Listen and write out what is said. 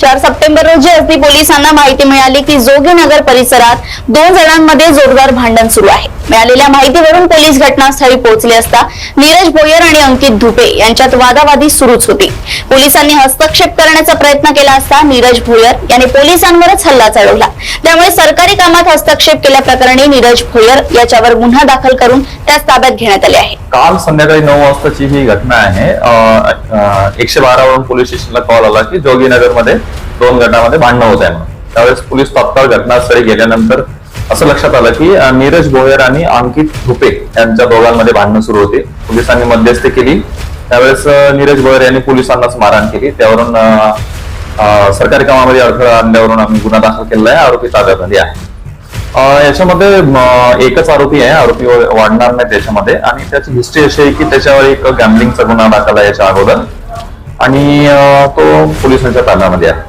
चार सप्टेंबर रोजी एसपी पोलिसांना माहिती मिळाली की जोगीनगर परिसरात दोन जणांमध्ये जोरदार भांडण सुरू आहे. मिळालेल्या माहितीवरून पोलीस घटनास्थळी पोहोचले असता नीरज बोयर आणि अंकित धुपे यांच्यात वादावादी सुरूच होती. पोलिसांनी हस्तक्षेप करण्याचा प्रयत्न केला असता नीरज भोयर यांनी पोलिसांवरच हल्ला चढवला. त्यामुळे सरकारी कामात हस्तक्षेप केल्याप्रकरणी नीरज भोयर याच्यावर गुन्हा दाखल करून त्यास ताब्यात घेण्यात आले आहे. काल संध्याकाळी नऊ वाजताची ही घटना आहे. एकशे बारावरून पोलीस स्टेशनला कॉल आला की जोगीनगरमध्ये दोन गटामध्ये भांडणं होत आहे म्हणून. त्यावेळेस पोलीस तात्काळ घटनास्थळी गेल्यानंतर असं लक्षात आलं की नीरज भोयर आणि अंकित धुपे यांच्या दोघांमध्ये भांडणं सुरू होती. पोलिसांनी मध्यस्थी केली. त्यावेळेस नीरज भोयर यांनी पोलिसांनाच मारहाण केली. त्यावरून सरकारी कामामध्ये अडथळा आणल्यावरून आम्ही गुन्हा दाखल केलेला आहे. आरोपी ताब्यामध्ये आहे. याच्यामध्ये एकच आरोपी आहे. आरोपी वाढणार नाही त्याच्यामध्ये आणि त्याची हिस्ट्री अशी आहे की त्याच्यावर एक गॅम्बलिंगचा गुन्हा दाखल आहे याच्या अगोदर. आणि तो पोलिसांच्या ताब्यामध्ये आहे.